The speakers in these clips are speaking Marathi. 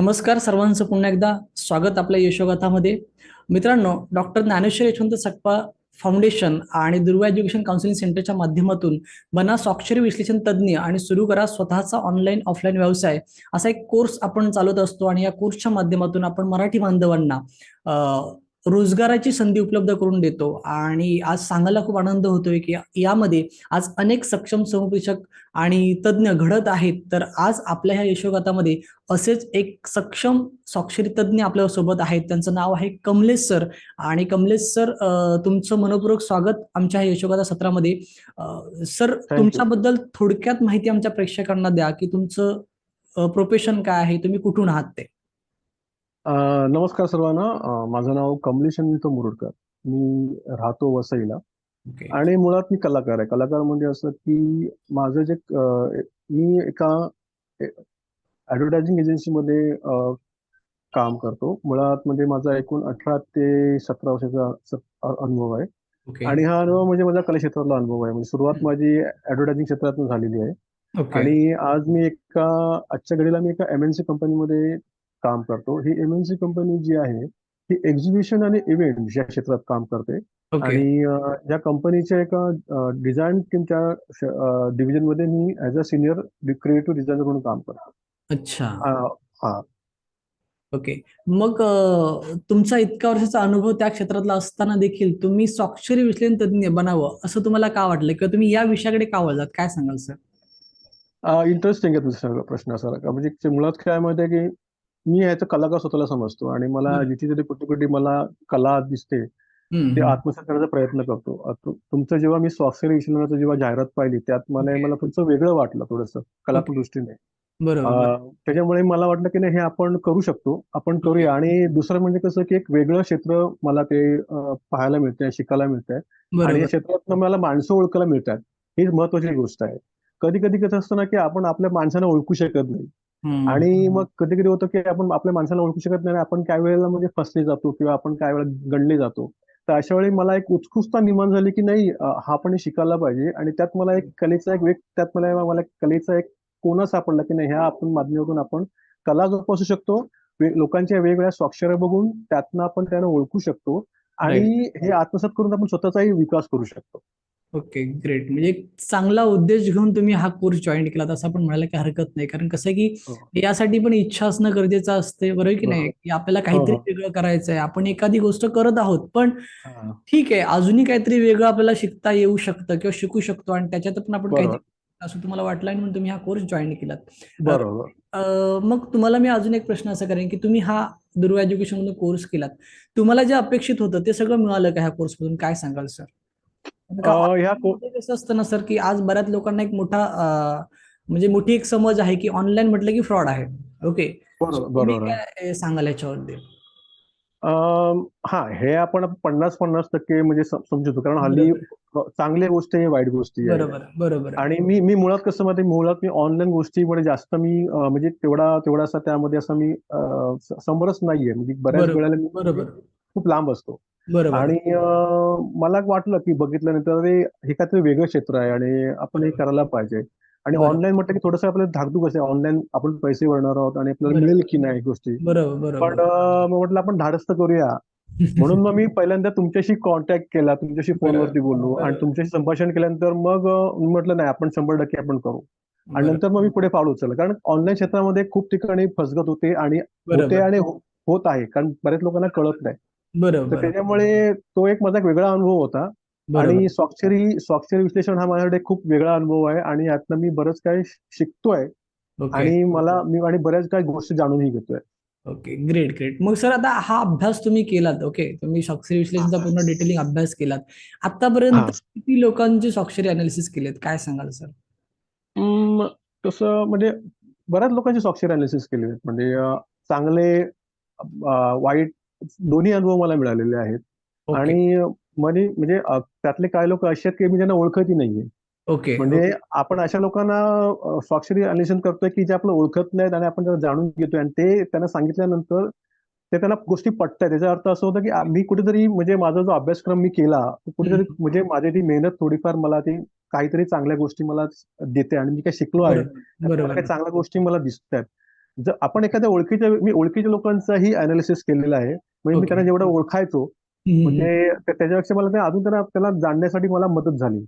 नमस्कार सर्वांचं पुन्हा एकदा स्वागत आपल्या यशोगाथामध्ये. मित्रांनो डॉक्टर ज्ञानेश्वर यशवंत सकपा फाउंडेशन आणि दुर्वा एज्युकेशन काउन्सिलिंग सेंटरच्या माध्यमातून बना स्वाक्षरी विश्लेषण तज्ज्ञ आणि सुरू करा स्वतःचा ऑनलाईन ऑफलाईन व्यवसाय असा एक कोर्स आपण चालवत असतो आणि या कोर्सच्या माध्यमातून आपण मराठी बांधवांना रोजगाराची संधी उपलब्ध करून देतो. आणि आज सांगायला खूप आनंद होतोय की यामध्ये आज अनेक सक्षम समुपदेशक आणि तज्ज्ञ घडत आहेत. तर आज आपल्या ह्या यशोगाथामध्ये असेच एक सक्षम स्वाक्षरी तज्ज्ञ आपल्यासोबत आहेत. त्यांचं नाव आहे कमलेश सर. आणि कमलेश सर तुमचं मनपूर्वक स्वागत आमच्या ह्या यशोगाथा सत्रामध्ये. सर. तुमच्याबद्दल थोडक्यात माहिती आमच्या प्रेक्षकांना द्या की तुमचं प्रोफेशन काय आहे? तुम्ही कुठून आहात ते? नमस्कार सर्वांना. माझं नाव कमलेश अनिल मुरुडकर. मी राहतो वसईला. ओके. आणि मुळात मी कलाकार आहे. कलाकार म्हणजे असं की माझं जे मी एका ऍडव्हर्टायझिंग एजन्सीमध्ये काम करतो. मुळात म्हणजे माझा एकूण अठरा ते सतरा वर्षाचा अनुभव आहे. ओके. आणि हा अनुभव म्हणजे माझा कला क्षेत्रातला अनुभव आहे. म्हणजे सुरुवात माझी ऍडव्हर्टायझिंग क्षेत्रातून झालेली आहे. आणि आज मी एका आजच्या घडीला मी एका एमएनसी कंपनीमध्ये काम करतो. ही एमएनसी कंपनी जी आहे ही एक्झिबिशन आणि इव्हेंट या क्षेत्रात काम करते. आणि या कंपनीच्या एका डिझाईन टीमच्या डिव्हिजनमध्ये मी as a senior creative designer म्हणून काम करतो. अच्छा. हा. ओके मग तुमचा इतका वर्षाचा अनुभव त्या क्षेत्रातला असताना देखील तुम्ही स्वाक्षरी विश्लेषण तज्ज्ञ बनावं असं तुम्हाला का वाटलं? किंवा तुम्ही या विषयाकडे का वळलात? काय सांगाल सर? इंटरेस्टिंग आहे तुझा सगळा प्रश्न असा. म्हणजे ते मुळात काय माहिती आहे की मी ह्याचं कलाकार स्वतःला समजतो आणि मला. जिथे जिथे कुठे कुठे मला कला दिसते ते. आत्मसात करण्याचा प्रयत्न करतो. तुमचं जेव्हा मी स्वाक्षरी विश्लेषणाचं जेव्हा जाहिरात पाहिली त्यात मला. मला थोडंसं वेगळं वाटलं थोडंसं कलात्मक दृष्टीने. त्याच्यामुळे मला वाटलं की नाही हे आपण करू शकतो आपण करूया. आणि दुसरं म्हणजे कसं की एक वेगळं क्षेत्र मला ते पाहायला मिळतंय शिकायला मिळतंय. आणि या क्षेत्रात मला माणसं ओळखायला मिळतात ही महत्वाची गोष्ट आहे. कधी कधी कसं असतं ना की आपण आपल्या माणसांना ओळखू शकत नाही. आणि मग कधी कधी होतं की आपण आपल्या माणसाला ओळखू शकत नाही आपण काय वेळेला म्हणजे फसले जातो किंवा आपण काय वेळेला गणले जातो. तर अशा वेळी मला एक उत्सुकता निर्माण झाली की नाही हा पण शिकायला पाहिजे. आणि त्यात मला एक कलेचा एक वेग त्यात मला मला कलेचा एक कोणा सापडला की नाही ह्या आपण माध्यमातून आपण कला जोपासू शकतो. लोकांच्या वेगवेगळ्या स्वाक्षऱ्या बघून त्यातनं आपण त्यांना ओळखू शकतो. आणि हे आत्मसात करून आपण स्वतःचाही विकास करू शकतो. ओके ग्रेट म्हणजे एक चांगला उद्देश घेऊन तुम्ही हा कोर्स जॉईन केला असं आपण म्हणायला काही हरकत नाही कारण कसं आहे हो. की यासाठी पण इच्छा असणं गरजेचं असते बरोबर की नाही. की आपल्याला काहीतरी हो, हो. वेगळं करायचं आहे आपण एखादी गोष्ट करत आहोत पण हा. ठीक आहे अजूनही काहीतरी वेगळं आपल्याला शिकता येऊ शकतं किंवा शिकू शकतो आणि त्याच्यात पण आपण. काहीतरी असं तुम्हाला वाटलं आणि म्हणून तुम्ही हा कोर्स जॉईन केलात बरोबर मग तुम्हाला मी अजून एक प्रश्न असा करेन की तुम्ही हा दुर्वा एज्युकेशन मधून कोर्स केलात तुम्हाला जे अपेक्षित होतं ते सगळं मिळालं का ह्या कोर्स मधून काय सांगाल सर ह्या कसं असतं ना सर की आज बऱ्याच लोकांना एक मोठा म्हणजे मोठी एक समज आहे की ऑनलाईन म्हटलं की फ्रॉड आहे. ओके बरोबर सांगाल याच्यावरती? हा हे आपण पन्नास पन्नास टक्के म्हणजे सम- समजतो. कारण हल्ली चांगल्या गोष्टी आहे वाईट गोष्टी बरोबर बरोबर. आणि मी मी मुळात कसं मध्ये मुळात मी ऑनलाईन गोष्टीमध्ये जास्त मी म्हणजे तेवढा तेवढासा त्यामध्ये असं मी अं, स- समरस नाहीये. म्हणजे बऱ्याच वेळेला मी बरोबर. खूप लांब असतो. आणि मला वाटलं की बघितल्यानंतर हे काहीतरी वेगळं क्षेत्र आहे आणि आपण हे. करायला पाहिजे आणि. ऑनलाईन म्हटलं की थोडंसं आपल्याला धाकधूक असे ऑनलाईन आपण पैसे भरणार आहोत आणि आपल्याला. मिळेल की नाही गोष्टी बरोबर पण म्हटलं आपण धाडस तर करूया म्हणून मग मी पहिल्यांदा तुमच्याशी कॉन्टॅक्ट केला तुमच्याशी फोनवरती बोललो आणि. तुमच्याशी संभाषण केल्यानंतर मग म्हटलं नाही आपण शंभर टक्के आपण करू आणि. नंतर मग मी पुढे पाऊल उचललं कारण ऑनलाईन क्षेत्रामध्ये खूप ठिकाणी फसगत होते आणि होते आणि हो- होत आहे कारण बऱ्याच लोकांना कळत नाही तर बरोबर त्याच्यामुळे तो एक माझा एक वेगळा अनुभव होता. बरोबर. आणि स्वाक्षरी स्वाक्षरी विश्लेषण हा माझ्याकडे खूप वेगळा अनुभव आहे आणि यातनं मी बरंच काही शिकतोय. ओके. आणि मला मी आणि बऱ्याच काही गोष्टी जाणूनही घेतोय. Okay great great. मग सर आता हा अभ्यास तुम्ही केलात ओके. तुम्ही स्वाक्षरी विश्लेषणचा पूर्ण डिटेलिंग अभ्यास केलात. आतापर्यंत. किती लोकांची स्वाक्षरी अनालिसिस केलेत? काय सांगाल सर? तसं म्हणजे बऱ्याच लोकांची स्वाक्षरी अनालिसिस केली आहेत म्हणजे अं, चांगले अं, वाईट दोन्ही अनुभव मला मिळालेले आहेत. आणि म्हणजे म्हणजे त्यातले काही लोक असे आहेत की मी ज्यांना ओळखतही नाहीये. ओके म्हणजे आपण अशा लोकांना स्वाक्षरी अनालिसिस करतोय की जे आपलं ओळखत नाहीत आणि आपण त्यांना जाणून घेतोय आणि ते त्यांना सांगितल्यानंतर ते त्यांना गोष्टी पटतायत. त्याचा अर्थ असं होतं की मी कुठेतरी म्हणजे माझा जो अभ्यासक्रम मी केला कुठेतरी म्हणजे माझी ती मेहनत थोडीफार मला ती काहीतरी चांगल्या गोष्टी मला देते आणि मी काय शिकलो आहे. काही चांगल्या गोष्टी मला दिसत आहेत जर आपण एखाद्या ओळखीच्या मी ओळखीच्या लोकांचाही अनालिसिस केलेला आहे. म्हणजे मी. त्यांना जेवढं ओळखायचो म्हणजे त्या- त्याच्यापेक्षा मला ते अजून त्यांना त्याला जाणण्यासाठी मला मदत झाली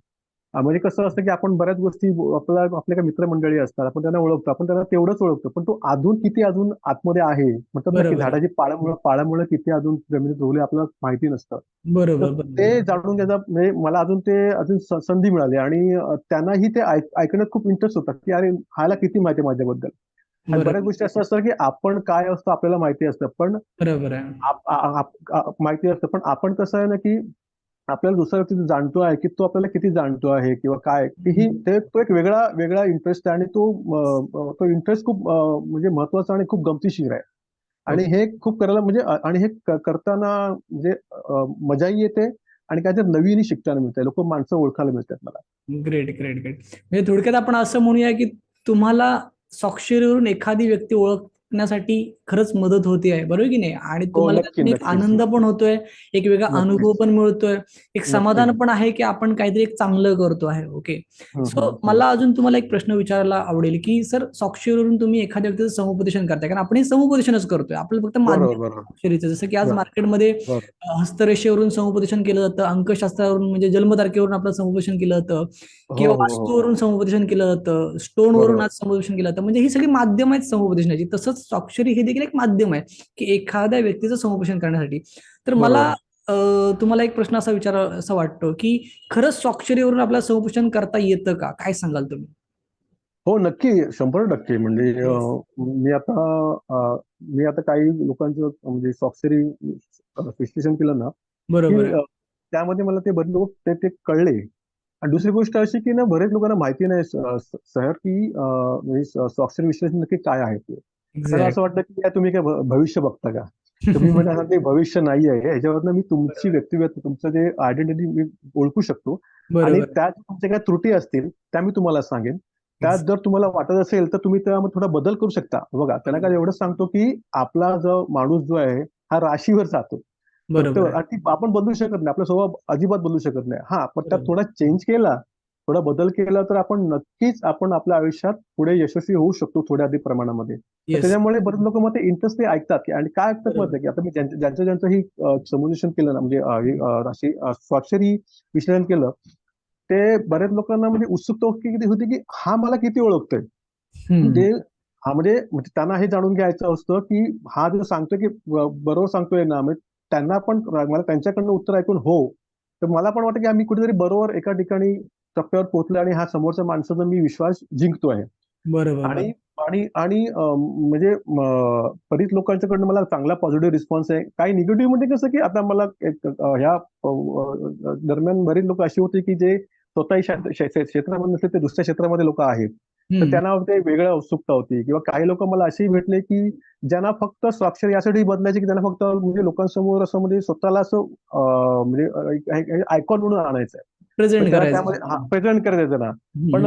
म्हणजे कसं असतं की आपण बऱ्याच गोष्टी आपल्याला आपल्या काही मित्रमंडळी असतात आपण त्यांना ओळखतो आपण त्यांना तेवढंच ओळखतो पण तो अजून किती अजून आतमध्ये आहे म्हणतात ना की. झाडाची पाळमुळं पाळमुळं किती अजून जमिनीत रोवली आपल्याला माहिती नसतं बरोबर. ते जाणून घ्यायचा म्हणजे मला अजून ते अजून संधी मिळाली आणि त्यांनाही ते ऐक- ऐकण्यात खूप इंटरेस्ट होता की अरे ह्याला किती माहिती माझ्याबद्दल बऱ्याच गोष्टी असं असतात की आपण काय असतं आपल्याला माहिती असतं पण बरोबर आहे. माहिती असतं पण आपण कसं आहे ना की आपल्याला दुसऱ्या व्यक्ती जाणतो आहे की तो आपल्याला किती जाणतो आहे किंवा काय ही ते तो एक वेगळा वेगळा इंटरेस्ट आहे आणि तो तो इंटरेस्ट खूप म्हणजे महत्त्वाचा आणि खूप गमतीशीर आहे. आणि हे खूप करायला म्हणजे आणि हे करताना म्हणजे मजाही येते आणि काहीतरी नवीनही शिकताना मिळते लोक माणसं ओळखायला मिळतात मला. ग्रेट ग्रेट ग्रेट म्हणजे थोडक्यात आपण असं म्हणूया की तुम्हाला स्वाक्षरीवरून एखादी व्यक्ती ओळख ओळखण्यासाठी खरंच मदत होते आहे बरोबर की नाही आणि तुम्हाला नक्की, त्यातून एक. आनंद पण होतोय एक वेगळा. अनुभव पण मिळतोय एक समाधान. पण आहे की आपण काहीतरी एक चांगलं करतो आहे ओके सो मला अजून तुम्हाला एक प्रश्न विचारायला आवडेल की सर स्वाक्षरीवरून तुम्ही एखाद्या व्यक्तीचं समुपदेशन करताय कारण आपण हे समुपदेशनच करतोय आपल्याला फक्त स्वाक्षरीचं जसं की आज. मार्केटमध्ये हस्तरेषेवरून समुपदेशन केलं जातं अंकशास्त्रावरून म्हणजे जन्मतारखेवरून आपलं समुपदेशन केलं जातं किंवा हो, हो, हो. वास्तूवरून समुपदेशन केलं जातं स्टोनवरून. आज समुपदेशन केलं जातं म्हणजे ही सगळी माध्यम आहेत समुपदेशनाची तसंच स्वाक्षरी हे देखील एक माध्यम आहे की एखाद्या व्यक्तीचं समुपदेशन करण्यासाठी. तर मला तुम्हाला एक प्रश्न असा विचार असा वाटतो की खरंच स्वाक्षरीवरून आपल्याला समुपदेशन करता येतं का? काय सांगाल तुम्ही? हो नक्की. शंभर टक्के. म्हणजे मी आता मी आता काही लोकांचं म्हणजे स्वाक्षरी विश्लेषण केलं ना बरोबर त्यामध्ये मला ते लोक ते ते कळले. आणि दुसरी गोष्ट अशी की ना बरेच लोकांना माहिती नाही सर की म्हणजे स्वाक्षरी विश्लेषण नक्की काय आहे ते. Exact. असं वाटतं की काय तुम्ही काय भ- भविष्य बघता का? तुम्ही म्हणजे ते भविष्य नाही आहे. ह्याच्यावरनं मी तुमची व्यक्तिगत तुमचं जे आयडेंटिटी मी ओळखू शकतो. आणि बरोबर. त्यात तुमच्या काही त्रुटी असतील त्या मी तुम्हाला सांगेन. त्यात जर तुम्हाला वाटत असेल तर तुम्ही त्यामध्ये थोडा बदल करू शकता. बघा त्यांना काय एवढंच सांगतो की आपला जो माणूस जो आहे हा राशीवर जातो. बरोबर तर आहे. आणि ती आपण बदलू शकत नाही. आपला स्वभाव अजिबात बदलू शकत नाही. हा पण त्यात बरोबर. थोडा चेंज केला थोडा बदल केला तर आपण नक्कीच आपण आपल्या आयुष्यात पुढे यशस्वी होऊ शकतो थोड्या अधिक प्रमाणामध्ये. त्याच्यामुळे बरेच लोक मग ते इंटरेस्ट ते ऐकतात की आणि काय ऐकतात. माहिती की आता मी ज्यांचं ज्यांचं ही समुदेशन केलं ना म्हणजे स्वाक्षरी विश्लेषण केलं ते बऱ्याच लोकांना म्हणजे उत्सुकता किती होती की हा मला किती ओळखतोय. म्हणजे हा म्हणजे म्हणजे त्यांना हे जाणून घ्यायचं असतं की हा जो सांगतोय की बरोबर सांगतोय ना म्हणजे त्यांना पण मला त्यांच्याकडनं उत्तर ऐकून हो तर मला पण वाटतं की आम्ही कुठेतरी बरोबर एका ठिकाणी टप्प्यावर पोहोचलो आणि हा समोरच्या माणसाचा मी विश्वास जिंकतोय बरोबर. आणि आणि आणि म्हणजे बरीच लोकांच्याकडनं मला चांगला पॉझिटिव्ह रिस्पॉन्स आहे. काही निगेटिव्हमध्ये कसं की आता मला एक ह्या दरम्यान बरीच लोक अशी होती की जे स्वतःही क्षेत्र- क्षे- क्षेत्रामध्ये नसले ते दुसऱ्या क्षेत्रामध्ये लोक आहेत. तर. त्यांना ते वेगळं उत्सुकता होती किंवा काही लोक मला असेही भेटले की ज्यांना फक्त स्वाक्षर यासाठी बदलायचे की त्यांना फक्त म्हणजे लोकांसमोर असं म्हणजे स्वतःला असं म्हणजे आयकॉन म्हणून आणायचं आहे प्रेझेंट त्याला करायचं. त्यामध्ये प्रेझेंट करायचं ना. पण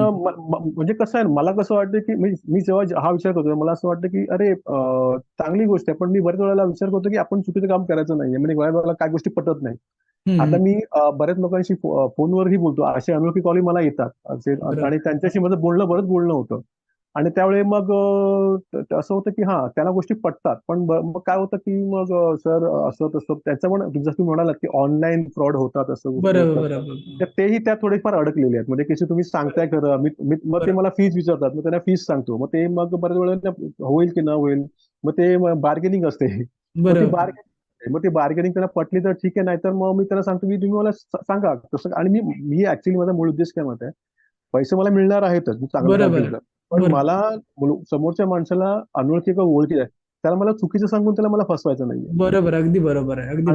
म्हणजे कसं आहे मला कसं वाटतं की मी मी जेव्हा हा विचार करतो मला असं वाटतं की अरे चांगली गोष्ट आहे पण मी बऱ्याच वेळेला विचार करतो की आपण चुकीचं काम करायचं नाहीये. म्हणजे बऱ्याच वेळेला काय गोष्टी पटत नाही. आता मी बऱ्याच लोकांशी फोनवरही बोलतो. असे अनोळखी कॉल मला येतात. आणि त्यांच्याशी माझं बोलणं बरंच बोलणं होतं. आणि त्यावेळी मग असं होतं की हा त्याला गोष्टी पटतात. पण मग काय होतं की मग सर असं तसं त्याचं पण जसं तुम्ही म्हणालात की ऑनलाईन फ्रॉड होतात असं तर तेही त्यात थोडेफार अडकलेले आहेत. म्हणजे कशी तुम्ही सांगताय खरं मी मग ते. मला फीज विचारतात मग त्यांना फीज सांगतो. मग ते मग बऱ्याच वेळेला होईल की न होईल मग ते बार्गेनिंग असते. मग ती बार्गेनिंग मग ती बार्गेनिंग त्यांना पटली तर ठीक आहे नाहीतर मग मी त्यांना सांगतो की तुम्ही मला सांगा. तसं आणि मी मी ऍक्च्युली माझा मूळ उद्देश काय माहिती आहे पैसे मला मिळणार आहेतच. मी चांगलं पण. मला समोरच्या माणसाला अनोळखी का ओळखी आहे त्याला मला चुकीचं सांगून त्याला मला फसवायचं नाहीये. बरोबर अगदी बरोबर आहे अगदी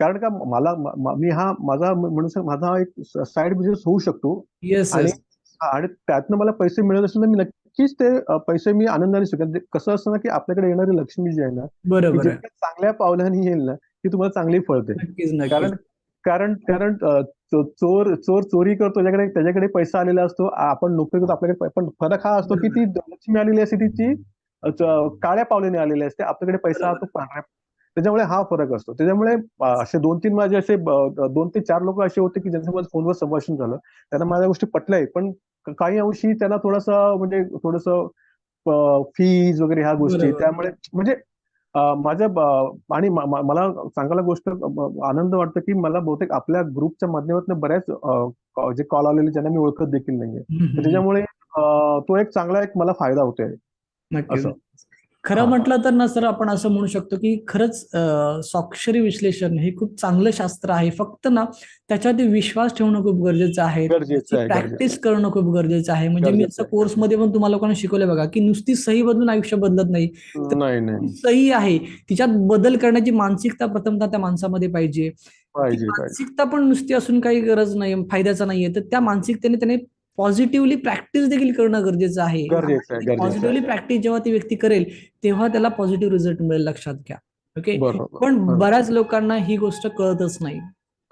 कारण का मला म- हा माझा म्हणून माझा हा एक साईड बिझनेस होऊ शकतो. आणि त्यातनं मला पैसे मिळत असेल तर मी नक्कीच ते पैसे मी आनंदाने स्वीकार कसं असतं ना की आपल्याकडे येणारी लक्ष्मी जी आहे ना बरोबर चांगल्या पावलांनी येईल ना ती तुम्हाला चांगली फळते. कारण कारण कारण चोर चोर चोरी करतो त्याच्याकडे त्याच्याकडे पैसा आलेला असतो. आपण नोकरी करतो आपल्याकडे पण फरक हा असतो की ती लक्ष्मी आलेली असते ती ती अ, च- काळ्या पावलाने आलेली असते. आपल्याकडे पैसा हा तो पांढऱ्या त्याच्यामुळे हा फरक असतो. त्याच्यामुळे असे दोन तीन माझे असे दोन ते चार लोक असे होते की ज्यांच्यामध्ये फोनवर संभाषण झालं. त्यांना माझ्या गोष्टी पटल्याही पण काही अंशी त्यांना थोडासा म्हणजे थोडस फीज वगैरे ह्या गोष्टी. त्यामुळे म्हणजे माझ्या आणि मला चांगला गोष्ट आनंद वाटतो की मला बहुतेक आपल्या ग्रुपच्या माध्यमातून बऱ्याच जे कॉल आलेले ज्यांना मी ओळखत देखील नाहीये. त्याच्यामुळे तो एक चांगला एक मला फायदा होतोय असं. खरं. म्हटलं तर ना सर आपण असं म्हणू शकतो की खरंच स्वाक्षरी विश्लेषण हे खूप चांगलं शास्त्र आहे. फक्त ना त्याच्यावरती विश्वास ठेवणं खूप गरजेचं आहे. प्रॅक्टिस करणं खूप गरजेचं आहे. म्हणजे मी असं. कोर्समध्ये पण तुम्हाला लोकांना शिकवलं बघा की नुसती सही बदलून आयुष्य बदलत नाही. सही आहे. तिच्यात बदल करण्याची मानसिकता प्रथमतः त्या माणसामध्ये पाहिजे. मानसिकता पण नुसती असून काही गरज नाही फायद्याचा नाहीये. तर त्या मानसिकतेने त्याने पॉझिटिव्हली प्रॅक्टिस देखील करणं गरजेचं आहे. पॉझिटिव्हली प्रॅक्टिस जेव्हा ती व्यक्ती करेल तेव्हा त्याला पॉझिटिव्ह रिझल्ट मिळेल लक्षात घ्या. ओके पण. बऱ्याच लोकांना ही गोष्ट कळतच नाही.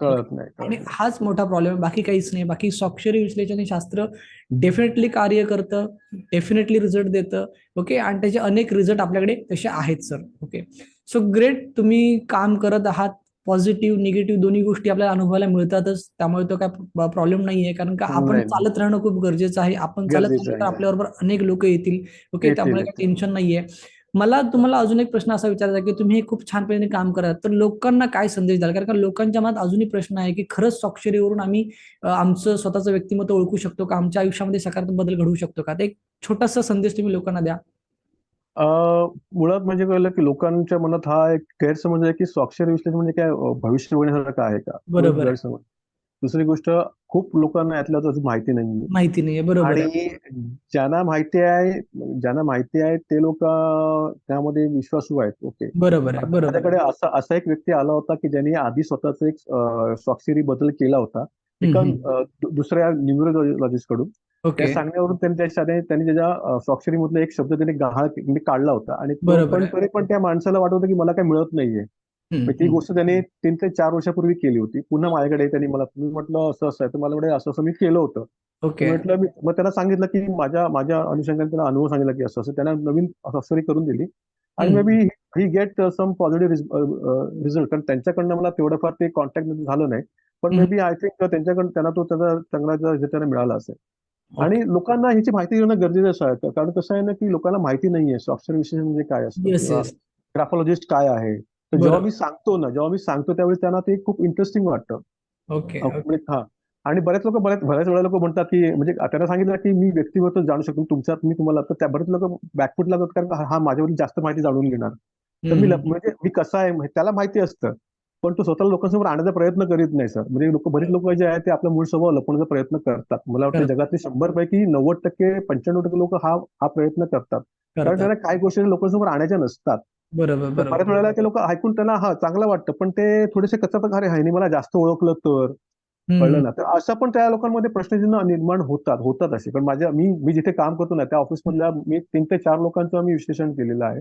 कळत नाही कळत आणि. हाच मोठा प्रॉब्लेम आहे. बाकी काहीच नाही. बाकी स्वाक्षरी विश्लेषण हे शास्त्र डेफिनेटली कार्य करतं डेफिनेटली रिझल्ट देतं. ओके आणि त्याचे अनेक रिझल्ट आपल्याकडे तसे आहेत सर ओके सो ग्रेट तुम्ही काम करत आहात. पॉझिटिव्ह निगेटिव्ह दोन्ही गोष्टी आपल्याला अनुभवायला मिळतातच. त्यामुळे तो काय प्रॉब्लेम नाहीये. कारण का आपण. चालत राहणं खूप गरजेचं आहे. आपण चालत तर. आपल्याबरोबर अनेक लोक येतील. ओके? त्यामुळे काही. टेन्शन नाहीये. मला तुम्हाला अजून एक प्रश्न असा विचारायचा की तुम्ही हे खूप छान पद्धतीने काम करत तर लोकांना काय संदेश द्याल? कारण का लोकांच्या मनात अजूनही प्रश्न आहे की खरंच स्वाक्षरीवरून आम्ही आमचं स्वतःचं व्यक्तिमत्व ओळखू शकतो का? आमच्या आयुष्यामध्ये सकारात्मक बदल घडवू शकतो का? एक छोटासा संदेश तुम्ही लोकांना द्या. अं, मुळात म्हणजे कळलं की लोकांच्या मनात हा एक गैरसमज आहे की स्वाक्षरी विश्लेषण म्हणजे काय अं, भविष्य बघण्यासारखं आहे का? तो एक बरोबर आहे. गैरसमज. दुसरी गोष्ट खूप लोकांना यातल्या माहिती नाही माहिती नाहीये बरोबर आहे. आणि ज्यांना माहिती आहे ज्यांना माहिती आहे ते लोक त्यामध्ये विश्वासू आहेत. ओके. बरोबर आहे. बरोबर माझ्याकडे. असा असा एक व्यक्ती आला होता की ज्यांनी आधी स्वतःच एक अं, स्वाक्षरी बदल केला होता. एका. अं, दुसऱ्या न्यूमरोलॉजिस्ट कडून ओके. त्या सांगण्यावरून त्यांनी त्याच्या त्यांनी त्याच्या अं, स्वाक्षरीमधला एक शब्द त्यांनी गहाळ म्हणजे काढला होता. आणि तो बरोबर पण आहे. तरी पण त्या माणसाला वाटत होतं की मला काही मिळत नाहीये. हम्म, मग ती हम्म. गोष्ट त्याने तीन ते चार वर्षापूर्वी केली होती. पुन्हा माझ्याकडे त्यांनी मला मी म्हटलं असं असं आहे. तर मला म्हणे असं असं मी केलं होतं. ओके. म्हटलं मी मग त्याला सांगितलं की माझ्या माझ्या अनुषंगाने त्याला अनुभव सांगितला की असं असं. त्यांना नवीन स्वाक्षरी करून दिली. आणि may. Be he get some positive result. कारण त्यांच्याकडनं मला तेवढंफार ते कॉन्टॅक्ट झालं नाही. पण मे हम्म. बी आय थिंक त्यांच्याकडनं त्यांना तो त्याचा चांगला त्यांना मिळाला असेल. आणि लोकांना ह्याची माहिती घेणं गरजेचं आहे. कारण कसं आहे ना की लोकांना माहिती नाहीये. स्वाक्षर विशेष म्हणजे काय असतं? ग्राफॉलॉजिस्ट काय आहे? तर जेव्हा. मी सांगतो ना जेव्हा मी सांगतो त्यावेळी त्यांना ते खूप इंटरेस्टिंग वाटतं. ओके म्हणजे हा. आणि बरेच लोक बऱ्याच बऱ्याच वेळा लोक म्हणतात की म्हणजे त्यांना सांगितलं की मी व्यक्तिगत जाणू शकतो. तुमच्यात मी तुम्हाला तर त्या बरेच लोक बॅकफुट लागत कारण हा माझ्यावरील जास्त माहिती जाणून घेणार. तर मी. म्हणजे मी कसा आहे माहि- त्याला माहिती असतं. पण तो स्वतःला लोकांसमोर आणण्याचा प्रयत्न करीत नाही सर म्हणजे लोक बरीच लोक जे आहेत ते आपला मूळ स्वभाव लपवण्याचा प्रयत्न करतात. मला वाटतं. जगातले शंभर पैकी नव्वद टक्के पंच्याण्णव टक्के लोक हा हा प्रयत्न करतात. कारण. त्यांना काही गोष्टी लोकांसमोर आणायच्या नसतात. बरोबर बऱ्याच वेळेला ते लोक ऐकून त्यांना हा चांगलं वाटतं पण ते थोडेसे कच्चा प्रकारे ह्याने मला जास्त ओळखलं तर. कळलं. ना. तर असं पण त्या लोकांमध्ये प्रश्नचिन्ह निर्माण होतात होतात असे. पण माझ्या मी मी जिथे काम करतो ना त्या ऑफिस मधल्या मी तीन ते चार लोकांचं आम्ही विश्लेषण केलेलं आहे.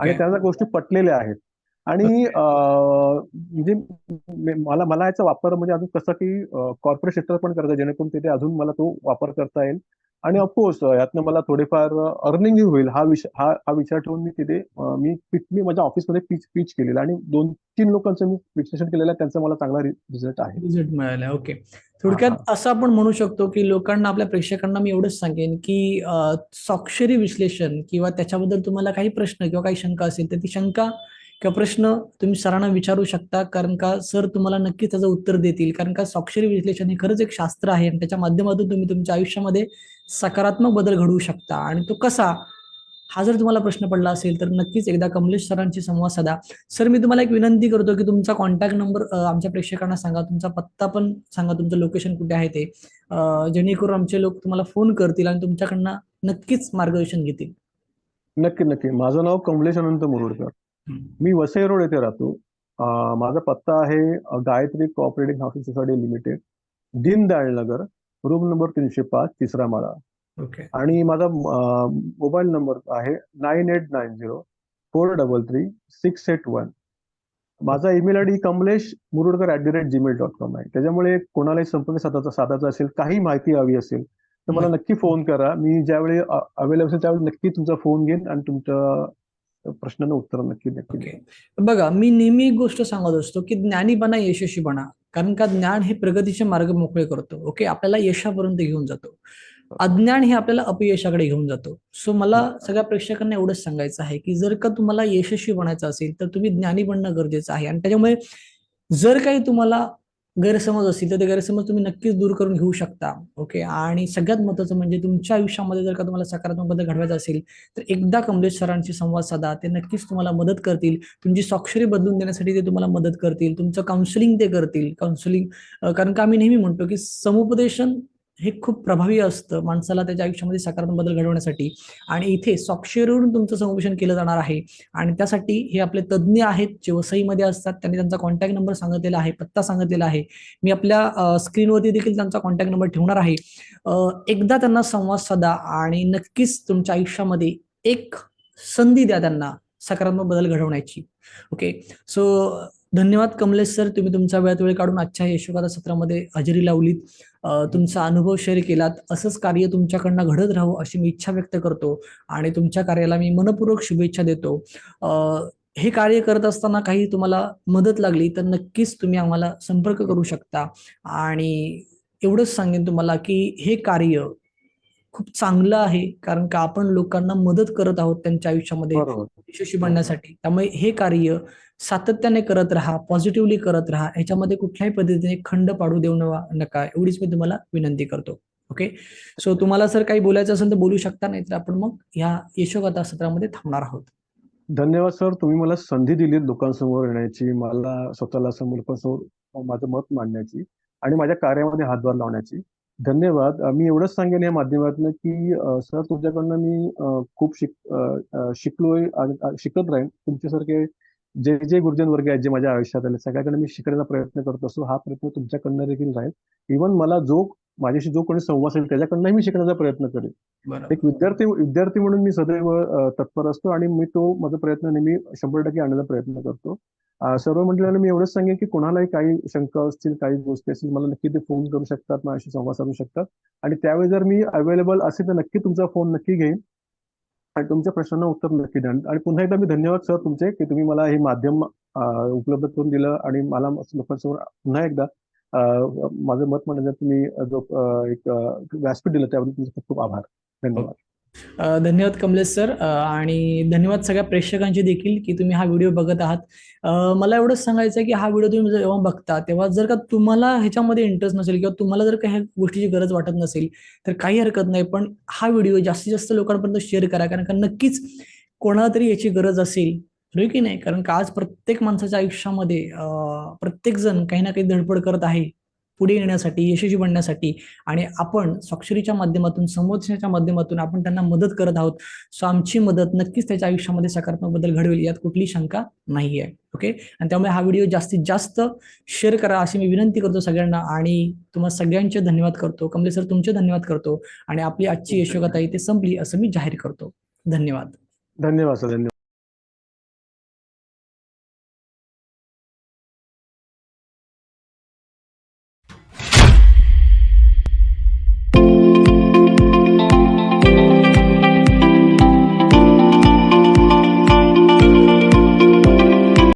आणि त्यांना गोष्टी पटलेल्या आहेत. आणि म्हणजे मला मला याचा वापर म्हणजे अजून कसं की कॉर्पोरेट क्षेत्रात पण करता जेणेकरून तिथे अजून मला तो वापर करता येईल. आणि ऑफकोर्स यातनं मला थोडेफार अर्निंगही होईल हा विषय हा हा विचार ठेवून मी तिथे मी मी माझ्या ऑफिसमध्ये पिच पिच केलेलं आणि दोन तीन लोकांचं मी विश्लेषण केलेलं त्यांचा मला चांगला रिझल्ट आहे. रिझल्ट मिळाला ओके. थोडक्यात असं आपण म्हणू शकतो की लोकांना आपल्या प्रेक्षकांना मी एवढंच सांगेन की स्वाक्षरी विश्लेषण किंवा त्याच्याबद्दल तुम्हाला काही प्रश्न किंवा काही शंका असेल तर ती शंका किंवा प्रश्न तुम्ही सरांना विचारू शकता कारण का सर तुम्हाला नक्की त्याचं उत्तर देतील. कारण का स्वाक्षरी विश्लेषण हे खरंच एक शास्त्र आहे आणि त्याच्या माध्यमातून तुम्ही तुमच्या आयुष्यामध्ये सकारात्मक बदल घडवू शकता. आणि तो कसा? हा जर तुम्हाला प्रश्न पडला असेल तर नक्कीच एकदा कमलेश सरांशी संवाद साधा. सर मी तुम्हाला एक विनंती करतो की तुमचा कॉन्टॅक्ट नंबर आमच्या प्रेक्षकांना सांगा. तुमचा पत्ता पण सांगा. तुमचं लोकेशन कुठे आहे ते. जेणेकरून आमचे लोक तुम्हाला फोन करतील आणि तुमच्याकडनं नक्कीच मार्गदर्शन घेतील. नक्की नक्की. माझं नाव कमलेश अनंत मुरुडकर. मी वसई रोड येथे राहतो. माझा पत्ता आहे Gayatri cooperative housing society limited Deendayal Nagar room number तीनशे पाच तिसरा माळा. ओके. आणि माझा मोबाईल नंबर आहे nine eight nine zero four double three six eight one. माझा email I D Kamlesh Murudkar at the rate Gmail dot com आहे. त्याच्यामुळे कोणालाही संपर्क साधायचा साधायचा असेल काही माहिती हवी असेल तर मला नक्की फोन करा. मी ज्यावेळी अवेलेबल असेल त्यावेळी नक्की तुमचा फोन घेईन आणि तुमच्या प्रश्नांना उत्तर नक्की नक्की बघा मी नेहमी एक गोष्ट सांगत असतो की ज्ञानी बना यशस्वी बना. कारण का ज्ञान हे प्रगतीचे मार्ग मोकळे करतो. ओके? आपल्याला यशापर्यंत घेऊन जातो. अज्ञान हे आपल्याला अपयशाकडे घेऊन जातो. सो मला सगळ्या प्रेक्षकांना एवढंच सांगायचं आहे की जर का तुम्हाला यशस्वी बनायचं असेल तर तुम्ही ज्ञानी बनणं गरजेचं आहे. आणि त्याच्यामुळे जर काही तुम्हाला गैरसमज असतील तर ते गैरसमज तुम्ही नक्कीच दूर करून घेऊ शकता ओके आणि सगळ्यात महत्त्वाचं म्हणजे तुमच्या आयुष्यामध्ये जर का तुम्हाला सकारात्मक बदल घडवायचा असेल तर एकदा कमलेश सरांशी संवाद साधा ते नक्कीच तुम्हाला मदत करतील. तुमची स्वाक्षरी बदलून देण्यासाठी ते तुम्हाला मदत करतील. तुमचं काउन्सिलिंग ते करतील. काउन्सिलिंग कारण का आम्ही नेहमी म्हणतो की समुपदेशन हे खूप प्रभावी असतं माणसाला त्याच्या आयुष्यामध्ये सकारात्मक बदल घडवण्यासाठी. आणि इथे स्वाक्षरीवरून तुमचं समुपदेशन केलं जाणार आहे. आणि त्यासाठी हे आपले तज्ज्ञ आहेत जे वसईमध्ये असतात त्यांनी त्यांचा कॉन्टॅक्ट नंबर सांगितलेला आहे पत्ता सांगितलेला आहे. मी आपल्या स्क्रीनवरती देखील त्यांचा कॉन्टॅक्ट नंबर ठेवणार आहे. एकदा त्यांना संवाद साधा आणि नक्कीच तुमच्या आयुष्यामध्ये एक संधी द्या त्यांना सकारात्मक बदल घडवण्याची. ओके सो धन्यवाद कमलेश सर तुम्ही तुमचा वेळात वेळ काढून आजच्या यशोगाथा सत्रामध्ये हजेरी लावलीत. तुमचा अनुभव शेअर केलात. असंच कार्य तुमच्याकडनं घडत राहू अशी मी इच्छा व्यक्त करतो आणि तुमच्या कार्याला मी मनपूर्वक शुभेच्छा देतो. हे कार्य करत असताना काही तुम्हाला मदत लागली तर नक्कीच तुम्ही आम्हाला संपर्क करू शकता. आणि एवढंच सांगेन तुम्हाला की हे कार्य खूप चांगलं आहे कारण का आपण लोकांना मदत करत आहोत त्यांच्या आयुष्यामध्ये यशस्वी बनण्यासाठी. त्यामुळे हे कार्य सातत्याने करत राहा पॉझिटिव्हली करत राहा. ह्याच्यामध्ये कुठल्याही पद्धतीने खंड पाडू देऊ नका. एवढीच मी तुम्हाला विनंती करतो. ओके सो तुम्हाला जर काही बोलायचं असेल तर बोलू शकता नाही तर आपण मग ह्या यशोगाथा सत्रामध्ये थांबणार आहोत. धन्यवाद सर. तुम्ही मला संधी दिली लोकांसमोर येण्याची मला स्वतःला समोर माझं मत मांडण्याची आणि माझ्या कार्यामध्ये हातभार लावण्याची. धन्यवाद. मी एवढंच सांगेन या माध्यमातून की सर तुमच्याकडनं मी खूप शिक शिकलोय शिकत राहीन. तुमच्यासारखे जे जे गुरुजन वर्ग आहेत जे माझ्या आयुष्यात आले सगळ्याकडे मी शिकण्याचा प्रयत्न करत असतो. हा प्रयत्न तुमच्याकडनं देखील राहील. इव्हन मला जो माझ्याशी जो कोणी संवाद असेल त्याच्याकडनंही मी शिकण्याचा प्रयत्न करेन. एक विद्यार्थी विद्यार्थी म्हणून मी सदैव तत्पर असतो आणि मी तो माझा प्रयत्न नेहमी शंभर टक्के आणण्याचा प्रयत्न करतो. सर्व मंडळांना मी एवढंच सांगेन की कोणालाही काही शंका असतील काही गोष्टी असतील मला नक्की ते फोन करू शकतात माझ्याशी संवाद साधू शकतात. आणि त्यावेळी जर मी अवेलेबल असेल तर नक्की तुमचा फोन नक्की घेईन. आणि तुमच्या प्रश्नांना उत्तर नक्की द्या आणि पुन्हा एकदा मी धन्यवाद सर तुमचे की तुम्ही मला हे माध्यम उपलब्ध करून दिलं. आणि मला लोकांसमोर पुन्हा एकदा माझं मत म्हणजे तुम्ही जो एक व्यासपीठ दिलं त्याबद्दल तुमचे खूप खूप आभार. धन्यवाद. धन्यवाद कमलेश सर. आणि धन्यवाद सगळ्या प्रेक्षकांचे देखील की तुम्ही हा व्हिडिओ बघत आहात. मला एवढंच सांगायचं आहे की हा व्हिडिओ तुम्ही जेव्हा बघता तेव्हा जर का तुम्हाला ह्याच्यामध्ये इंटरेस्ट नसेल किंवा तुम्हाला जर का ह्या गोष्टीची गरज वाटत नसेल तर काही हरकत नाही. पण हा व्हिडिओ जास्तीत जास्त लोकांपर्यंत शेअर करा. कारण का नक्कीच कोणाला तरी याची गरज असेल. होय की नाही? कारण का आज प्रत्येक माणसाच्या आयुष्यामध्ये प्रत्येक जण काही ना काही धडपड करत आहे. पुढे येण्यासाठी यशस्वी बनण्यासाठी आणि आपण स्वाक्षरीच्या माध्यमातून संबोधनाच्या माध्यमातून आपण त्यांना मदत करत आहोत. सो आमची मदत नक्कीच त्याच्या आयुष्यामध्ये सकारात्मक बदल घडवेल यात कुठली शंका नाही आहे ओके आणि त्यामुळे हा व्हिडिओ जास्तीत जास्त शेअर करा अशी मी विनंती करतो सगळ्यांना आणि तुम्हाला सगळ्यांचे धन्यवाद करतो. कमले सर तुमचे धन्यवाद करतो आणि आपली आजची यशोगाथा इथे संपली असं मी जाहीर करतो. धन्यवाद. धन्यवाद सर धन्यवाद.